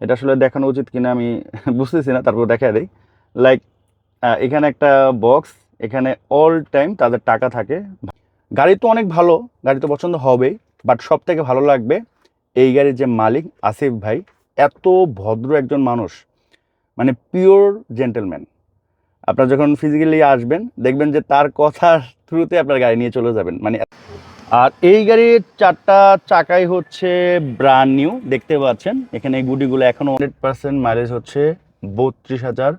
এটা আসলে দেখানো উচিত কিনা আমি বুঝতেছি না, তারপর দেখা দেই। লাইক এখানে একটা বক্স এখানে অল টাইম তাদের টাকা থাকে। গাড়ি তো অনেক ভালো, গাড়ি তো পছন্দ হবেই বাট সব থেকে ভালো লাগবে এই গাড়ির যে মালিক আসিফ ভাই, এত ভদ্র একজন মানুষ মানে পিওর জেন্টেলম্যান আপনারা যখন ফিজিক্যালি আসবেন, দেখবেন যে তার কথার থ্রুতে আপনার গাড়ি নিয়ে চলে যাবেন। মানে আর এই গাড়ির চারটা চাকাই হচ্ছে ব্রান্ড নিউ দেখতে পাচ্ছেন। এখানে এই এখনও হান্ড্রেড পার্সেন্ট মাইলেজ হচ্ছে বত্রিশ হাজার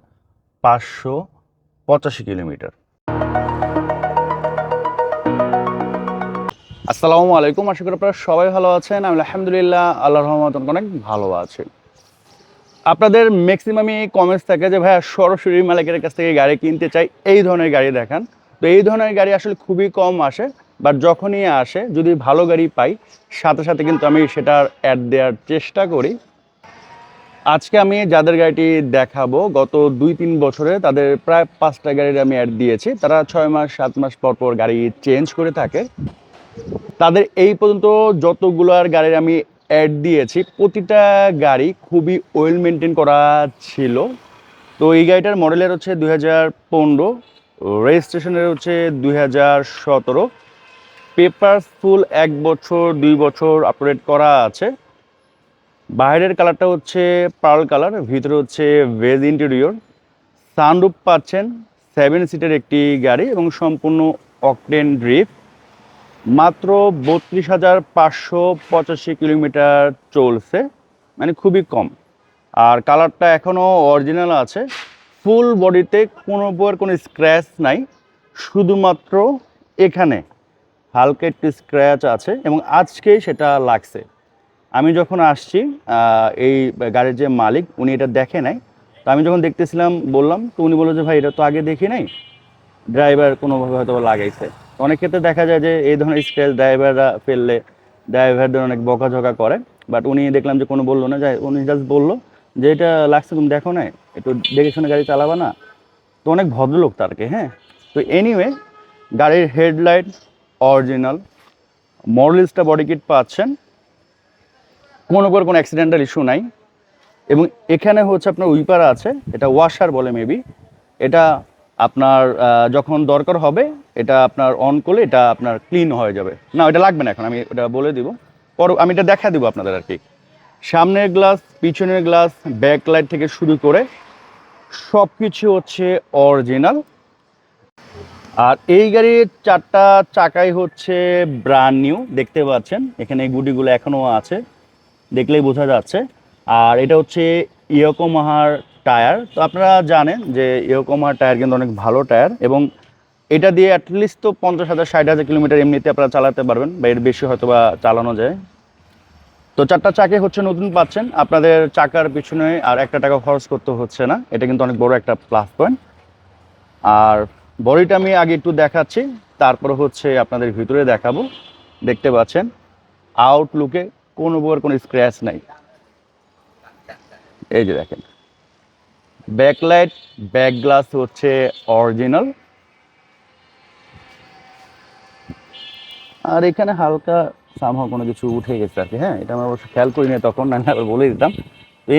পাঁচশো পঁচাশি কিলোমিটার। আসসালামু আলাইকুম, আশা করি আপনারা সবাই ভালো আছেন। আমি আলহামদুলিল্লাহ আল্লাহ রহমত অনেক ভালো আছি। আপনাদের ম্যাক্সিমামই কমেন্টস থাকে যে, ভাইয়া, সরাসরি মালিকের কাছ থেকে গাড়ি কিনতে চাই। এই ধরনের গাড়ি দেখান। তো এই ধরনের গাড়ি আসলে খুবই কম আসে। বাট যখনই আসে, যদি ভালো গাড়ি পাই, সাথে সাথে কিন্তু আমি সেটার অ্যাড দেওয়ার চেষ্টা করি। আজকে আমি যাদের গাড়িটি দেখাবো, গত দুই তিন বছরে তাদের প্রায় পাঁচটা গাড়ির আমি অ্যাড দিয়েছি। তারা ছয় মাস, সাত মাস পর পর গাড়ি চেঞ্জ করে থাকে। তাদের এই পর্যন্ত যতগুলো আর গাড়ির আমি অ্যাড দিয়েছি, প্রতিটা গাড়ি খুবই ওয়েল মেনটেন করা ছিল। তো এই গাড়িটার মডেলের হচ্ছে দুই হাজার পনেরো রেজিস্ট্রেশনের হচ্ছে দুই হাজার সতেরো। পেপার ফুল এক বছর, দুই বছর আপডেট করা আছে। বাইরের কালারটা হচ্ছে পার্ল কালার, ভিতরে হচ্ছে ভেজ ইন্টেরিয়র। সানরুপ পাচ্ছেন সেভেন সিটের একটি গাড়ি এবং সম্পূর্ণ অকটেন ড্রিফট মাত্র বত্রিশ হাজার পাঁচশো পঁচাশি কিলোমিটার চলছে মানে খুবই কম। আর কালারটা এখনও অরিজিনাল আছে। ফুল বডিতে কোনো প্রকার কোনো স্ক্র্যাচ নাই, শুধুমাত্র এখানে। হালকা একটু স্ক্র্যাচ আছে এবং আজকেই সেটা লাগছে। আমি যখন আসছি এই গাড়ির যে মালিক, উনি এটা দেখে নাই। তো আমি যখন দেখতেছিলাম, বললাম, তো উনি বলল যে, ভাই, এটা তো আগে দেখি নাই। ড্রাইভার কোনোভাবে হয়তো লাগাইছে। অনেক ক্ষেত্রে দেখা যায় যে, এই ধরনের স্ক্র্যাচ ড্রাইভাররা ফেললে ড্রাইভারদের অনেক বকাঝকা করে। বাট উনি দেখলাম যে, কোনো বলল না। যে উনি জাস্ট বলল যে, এটা লাগছে, তুমি দেখো না একটু দেখে শুনে গাড়ি চালাবা না। তো অনেক ভদ্রলোক তারকে হ্যাঁ? তো এনিওয়ে গাড়ির headlight original. Modellista body kit পাচ্ছেন। কোনো করে কোনো অ্যাক্সিডেন্টাল ইস্যু নাই। এবং এখানে হচ্ছে আপনার উইপার আছে, এটা ওয়াশার বলে মেবি এটা আপনার যখন দরকার হবে, এটা আপনার অন করলে এটা আপনার ক্লিন হয়ে যাবে। না, এটা লাগবে না এখন, আমি এটা বলে দিব। পর আমি এটা দেখা দিব আপনাদের আর কি। সামনের গ্লাস পিছনের গ্লাস ব্যাক লাইট থেকে শুরু করে সব কিছু হচ্ছে অরিজিনাল আর এই গাড়ির চারটা চাকাই হচ্ছে ব্রান্ড নিউ দেখতে পাচ্ছেন। এখানে গুটিগুলো এখনও আছে, দেখলেই বোঝা যাচ্ছে। আর এটা হচ্ছে ইয়োকোমাহার টায়ার। তো আপনারা জানেন যে ইয়োকোমাহার টায়ার কিন্তু অনেক ভালো টায়ার এবং এটা দিয়ে অ্যাটলিস্ট তো পঞ্চাশ হাজার, ষাট হাজার কিলোমিটার এমনিতে আপনারা চালাতে পারবেন বা এর বেশি হয়তো বা চালানো যায়। তো চারটা চাকে হচ্ছে নতুন পাচ্ছেন। আপনাদের চাকার পিছনে আর একটা টাকা খরচ করতে হচ্ছে না। এটা কিন্তু অনেক বড় একটা প্লাস পয়েন্ট আর বডিটা আমি আগে একটু দেখাচ্ছি, তারপর হচ্ছে আপনাদের ভিতরে দেখাবো। দেখতে পাচ্ছেন আউটলুকে কোনো প্রকার কোনো স্ক্র্যাচ নাই। এই যে দেখেন ব্যাকলাইট ব্যাক গ্লাস হচ্ছে অরিজিনাল আর এখানে হালকা সামহ কোনো কিছু উঠে গেছে আর কি হ্যাঁ এটা আমরা অবশ্য খেয়াল করি না তখন, না আবার বলে দিতাম।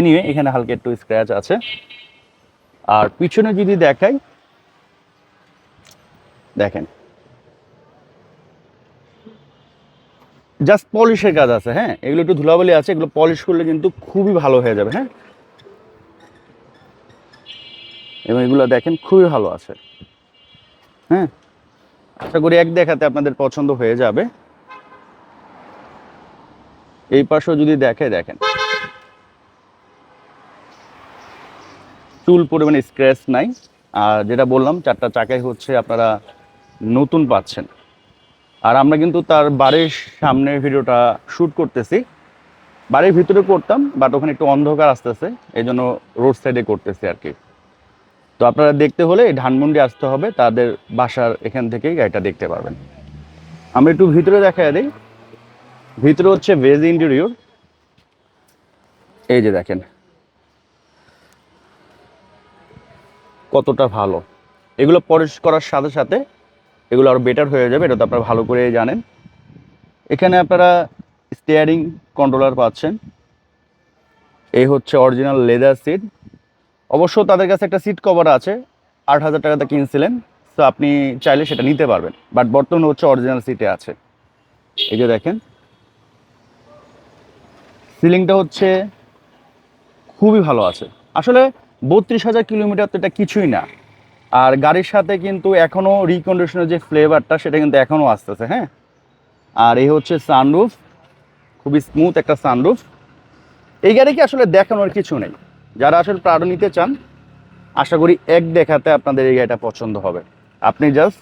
নিয়ে এখানে হালকা একটু স্ক্র্যাচ আছে। আর পিছনে যদি দেখাই দেখেন। জাস্ট পলিশের কাজ আছে হ্যাঁ? এগুলো একটু ধুলাবালি আছে, এগুলো পলিশ করলে কিন্তু খুবই ভালো হয়ে যাবে হ্যাঁ? এবং এগুলো দেখেন খুবই ভালো আছে হ্যাঁ? আশা করি এক দেখাতে আপনাদের পছন্দ হয়ে যাবে। এই পাশেও যদি দেখে, দেখেন। চুল পরিমাণে স্ক্র্যাচ নাই। আর যেটা বললাম, চারটা চাকাই হচ্ছে আপনারা নতুন পাচ্ছেন। আর আমরা কিন্তু তার বাড়ির সামনের ভিডিওটা শ্যুট করতেছি। বাড়ির ভিতরে করতাম, বাট ওখানে একটু অন্ধকার আসতেছে এই জন্য রোড সাইডে করতেছি আর কি। তো আপনারা দেখতে হলে এই ধানমন্ডি আসতে হবে, তাদের বাসার এখান থেকেই গাড়িটা দেখতে পারবেন। আমরা একটু ভিতরে দেখা দিই। ভিতরে হচ্ছে ভেজ ইন্টেরিয়র। এই যে দেখেন। কতটা ভালো। এগুলো পলিশ করার সাথে সাথে এগুলো আরও বেটার হয়ে যাবে, এটা তো আপনারা ভালো করে জানেন। এখানে আপনারা স্টিয়ারিং কন্ট্রোলার পাচ্ছেন। এই হচ্ছে অরিজিনাল লেদার সিট অবশ্য তাদের কাছে একটা সিট কভার আছে, আট হাজার টাকাতে কিনছিলেন, তো আপনি চাইলে সেটা নিতে পারবেন। বাট বর্তমানে হচ্ছে অরিজিনাল সিটে আছে। এই যে দেখেন। সিলিংটা হচ্ছে খুবই ভালো আছে। আসলে বত্রিশ হাজার কিলোমিটার তো এটা কিছুই না। আর গাড়ির সাথে কিন্তু এখনও রিকন্ডিশনের যে ফ্লেভারটা সেটা কিন্তু এখনও আসতেছে হ্যাঁ? আর এই হচ্ছে সানরুফ খুবই স্মুথ একটা সানরুফ এই গাড়িকে আসলে দেখানোর কিছু নেই? যারা আসলে প্রাডো নিতে চান, আশা করি এক দেখাতে আপনাদের এই গাড়িটা পছন্দ হবে। আপনি জাস্ট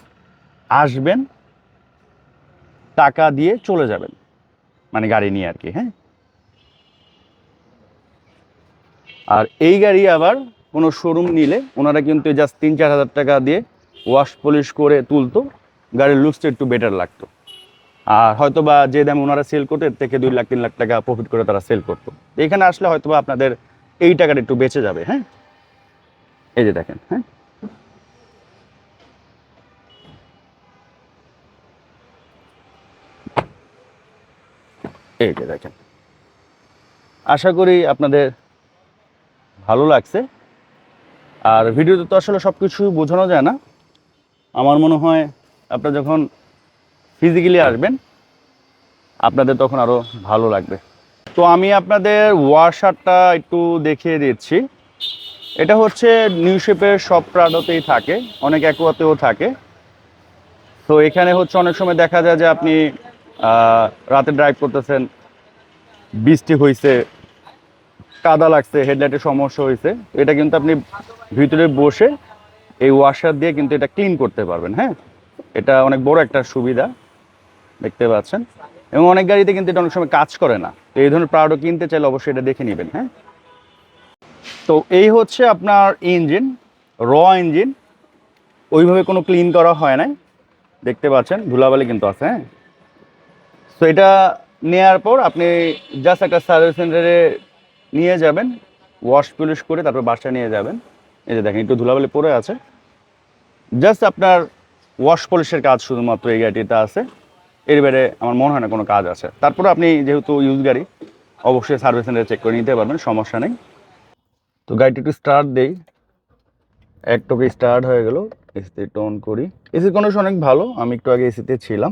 আসবেন, টাকা দিয়ে চলে যাবেন মানে গাড়ি নিয়ে আর কি হ্যাঁ? আর এই গাড়ি আবার কোনো শোরুম নিলে ওনারা কিন্তু জাস্ট তিন, চার হাজার টাকা দিয়ে ওয়াশ পলিশ করে তুলতো, গাড়ির লুকসটা একটু বেটার লাগতো। আর হয়তো বা যে দামে ওনারা সেল করতো, এর থেকে দুই লাখ, তিন লাখ টাকা প্রফিট করে তারা সেল করতো। এখানে আসলে হয়তো বা আপনাদের এই টাকাটা একটু বেঁচে যাবে হ্যাঁ? এই যে দেখেন হ্যাঁ? এই যে দেখেন। আশা করি আপনাদের ভালো লাগছে। আর ভিডিওতে তো আসলে সব কিছু বোঝানো যায় না। আমার মনে হয় আপনারা যখন ফিজিক্যালি আসবেন, আপনাদের তখন আরও ভালো লাগবে। তো আমি আপনাদের ওয়াশারটা একটু দেখিয়ে দিচ্ছি। এটা হচ্ছে নিউ শেপের সব প্রাডোতেই থাকে, অনেক অ্যাকোয়াতেও থাকে। তো এখানে হচ্ছে অনেক সময় দেখা যায় যে আপনি রাতে ড্রাইভ করতেছেন, বৃষ্টি হয়েছে কাদা লাগছে হেডলাইটের সমস্যা হয়েছে। এটা কিন্তু আপনি ভিতরে বসে এই ওয়াশার দিয়ে কিন্তু এটা ক্লিন করতে পারবেন হ্যাঁ? এটা অনেক বড় একটা সুবিধা, দেখতে পাচ্ছেন। এবং অনেক গাড়িতে কিন্তু এটা অনেক সময় কাজ করে না। তো এই ধরনের প্রাউডও কিনতে চাইলে অবশ্যই এটা দেখে নেবেন হ্যাঁ? তো এই হচ্ছে আপনার ইঞ্জিন র ইঞ্জিন ওইভাবে কোনো ক্লিন করা হয় নাই, দেখতে পাচ্ছেন, ধুলাবালি কিন্তু আছে হ্যাঁ? তো এটা নেয়ার পর আপনি জাস্ট একটা সার্ভিস সেন্টারে নিয়ে যাবেন ওয়াশ পলিশ করে তারপর বাসায় নিয়ে যাবেন। এই যে দেখেন, একটু ধুলাবালি পড়ে আছে। জাস্ট আপনার ওয়াশ পলিশের কাজ শুধুমাত্র এই গাড়িটিতে আছে। এর বাইরে আমার মনে হয় না কোনো কাজ আছে। তারপরে আপনি যেহেতু ইউজ গাড়ি, অবশ্যই সার্ভিস সেন্টারে চেক করে নিতে পারবেন, সমস্যা নেই। তো গাড়িটি একটু স্টার্ট দেই। এক টোকে স্টার্ট হয়ে গেল। এসিতে টোন করি। এসির কন্ডিশন অনেক ভালো, আমি একটু আগে এসিতে ছিলাম।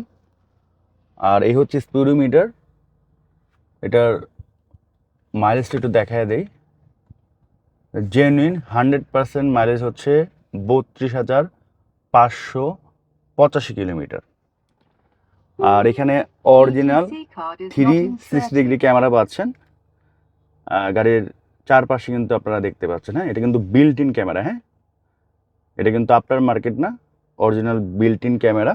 আর এই হচ্ছে স্পিডোমিটার এটার মাইলেজটা একটু দেখায় দেই। জেনুইন হান্ড্রেড পার্সেন্ট মাইলেজ হচ্ছে বত্রিশ হাজার পাঁচশো পঁচাশি কিলোমিটার। আর এখানে original three sixty degree camera পাচ্ছেন। গাড়ির চারপাশে কিন্তু আপনারা দেখতে পাচ্ছেন হ্যাঁ? এটা কিন্তু বিল্ট ইন ক্যামেরা হ্যাঁ? এটা কিন্তু আপনার মার্কেট না অরিজিনাল বিল্ট ইন ক্যামেরা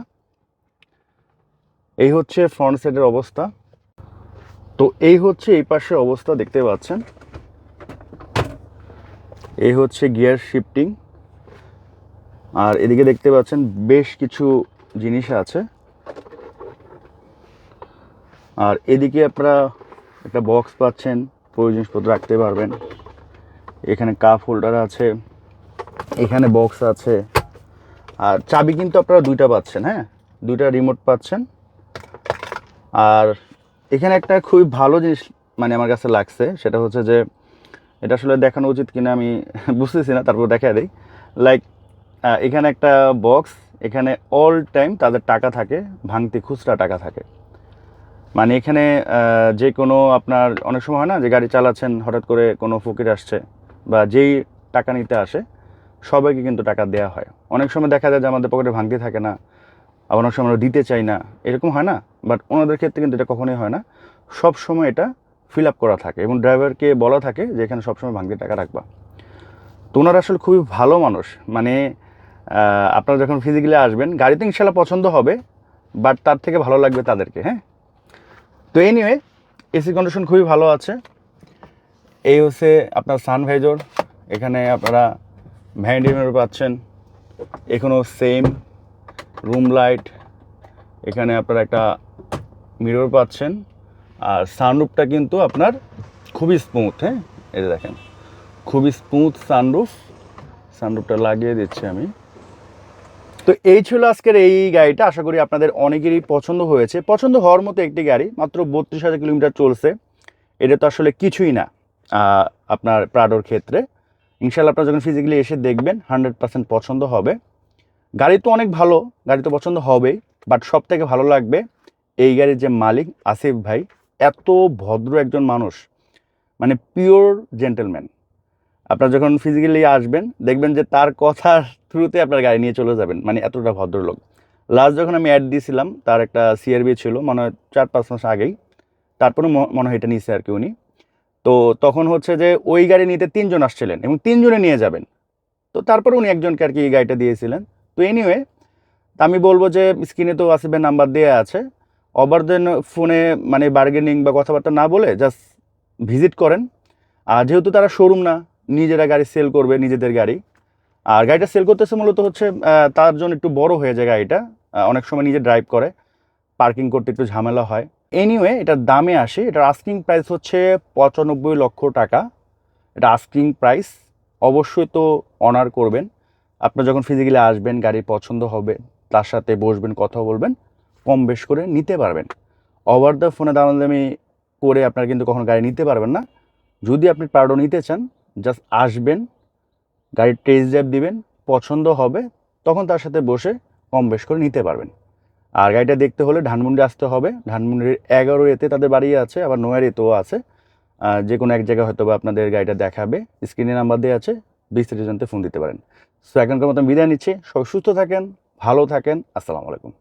এই হচ্ছে ফ্রন্ট সাইডের অবস্থা। তো এই হচ্ছে এই পাশের অবস্থা, দেখতে পাচ্ছেন? এই হচ্ছে গিয়ার শিফটিং। আর এদিকে দেখতে পাচ্ছেন বেশ কিছু জিনিস আছে। আর এদিকে আপনারা একটা বক্স পাচ্ছেন প্রয়োজন জিনিসপত্র রাখতে পারবেন। এখানে কাপ হোল্ডার আছে, এখানে বক্স আছে। আর চাবি কিন্তু আপনারা দুইটা পাচ্ছেন হ্যাঁ? দুইটা রিমোট পাচ্ছেন। আর এখানে একটা খুবই ভালো জিনিস মানে আমার কাছে লাগছে, সেটা হচ্ছে যে এটা আসলে দেখানো উচিত কিনা আমি বুঝতেছি না, তারপর দেখা দিই। লাইক এখানে একটা বক্স এখানে অল টাইম তাদের টাকা থাকে, ভাঙতি খুচরা টাকা থাকে। মানে এখানে যে কোনো আপনার, অনেক সময় হয় না যে গাড়ি চালাচ্ছেন, হঠাৎ করে কোনো ফকির আসছে বা যেই টাকা নিতে আসে, সবাইকে কিন্তু টাকা দেওয়া হয়। অনেক সময় দেখা যায় যে আমাদের পকেটে ভাঙতি থাকে না আবার অনেক সময় আমরা দিতে চাই না, এরকম হয় না? বাট ওনাদের ক্ষেত্রে কিন্তু এটা কখনোই হয় না। সব সময় এটা ফিল আপ করা থাকে এবং ড্রাইভারকে বলা থাকে যে এখানে সবসময় ভাঙতি টাকা রাখবা। তো ওনারা আসলে খুবই ভালো মানুষ। মানে আপনারা যখন ফিজিক্যালি আসবেন, গাড়িতে ইনশাল্লাহ পছন্দ হবে বাট তার থেকে ভালো লাগবে তাদেরকে হ্যাঁ? তো এনিওয়ে এসি কন্ডিশন খুবই ভালো আছে। এই হচ্ছে আপনার সানভাইজর এখানে আপনারা ভ্যান্ডিমের পাচ্ছেন। এখনও সেম রুম লাইট এখানে আপনারা একটা মিরর পাচ্ছেন, আর সানরুফটা কিন্তু আপনার খুবই স্মুথ হ্যাঁ? এটা দেখেন, খুবই স্মুথ সানরুফ সানরুফটা লাগিয়ে দিচ্ছি আমি। তো এই ছিল আজকের এই গাড়িটা, আশা করি আপনাদের অনেকেরই পছন্দ হয়েছে। পছন্দ হওয়ার মতো একটি গাড়ি, মাত্র বত্রিশ হাজার কিলোমিটার চলছে। এটা তো আসলে কিছুই না আপনার প্রাডোর ক্ষেত্রে। ইনশাল্লাহ আপনারা যখন ফিজিক্যালি এসে দেখবেন হান্ড্রেড পার্সেন্ট পছন্দ হবে। গাড়ি তো অনেক ভালো, গাড়ি তো পছন্দ হবেই বাট সব থেকে ভালো লাগবে এই গাড়ির যে মালিক আসিফ ভাই, এত ভদ্র একজন মানুষ মানে পিওর জেন্টেলম্যান আপনারা যখন ফিজিক্যালি আসবেন, দেখবেন যে তার কথার থ্রুতে আপনার গাড়ি নিয়ে চলে যাবেন মানে এতটা ভদ্রলোক। লাস্ট যখন আমি অ্যাড দিয়েছিলাম তার একটা সিআরবি ছিল, মনে হয় চার পাঁচ মাস আগেই তারপরে মনে হয় এটা নিয়েছে আর কি উনি। তো তখন হচ্ছে যে ওই গাড়ি নিতে তিনজন আসছিলেন এবং তিনজনে নিয়ে যাবেন। তো তারপরে উনি একজনকে আর কি এই গাড়িটা দিয়েছিলেন। তো এনিওয়ে আমি বলব যে স্ক্রিনে তো আসিফের নাম্বার দেওয়া আছে। ওভার দেন ফোনে মানে বার্গেনিং বা কথাবার্তা না বলে জাস্ট ভিজিট করেন। আর যেহেতু তারা শোরুম না, নিজেরা গাড়ি সেল করবে, নিজেদের গাড়ি। আর গাড়িটা সেল করতেছে মূলত হচ্ছে তার জন্য একটু বড় হয়ে যায় গাড়িটা। অনেক সময় নিজে ড্রাইভ করে। পার্কিং করতে একটু ঝামেলা হয়। এনিওয়ে এটার দামে আসে। এটার আস্কিং প্রাইস হচ্ছে পঁচানব্বই লক্ষ টাকা। এটা আস্কিং প্রাইস অবশ্যই তো অনার করবেন। আপনার যখন ফিজিক্যালি আসবেন, গাড়ি পছন্দ হবে, তার সাথে বসবেন, কথা বলবেন, কম বেশ করে নিতে পারবেন। ওভার দ্য ফোনে দাম দামি করে আপনার কিন্তু কখনো গাড়ি নিতে পারবেন না। যদি আপনি প্রাডো নিতে চান জাস্ট আসবেন, গাড়ির টেস্ট ড্রাইভ দিবেন, পছন্দ হবে, তখন তার সাথে বসে কম বেশ করে নিতে পারবেন। আর গাড়িটা দেখতে হলে ধানমন্ডি আসতে হবে। ধানমন্ডির এগারো এতে তাদের বাড়ি আছে, আবার নয়ের এতেও আছে। যে কোনো এক জায়গায় হয়তো বা আপনাদের গাড়িটা দেখাবে। স্ক্রিনে নাম্বার দেওয়া আছে, বিস্তারিত জানতে ফোন দিতে পারেন। সো এখনকার মতো বিদায় নিচ্ছি। সবাই সুস্থ থাকেন ভালো থাকেন। আসসালামু আলাইকুম।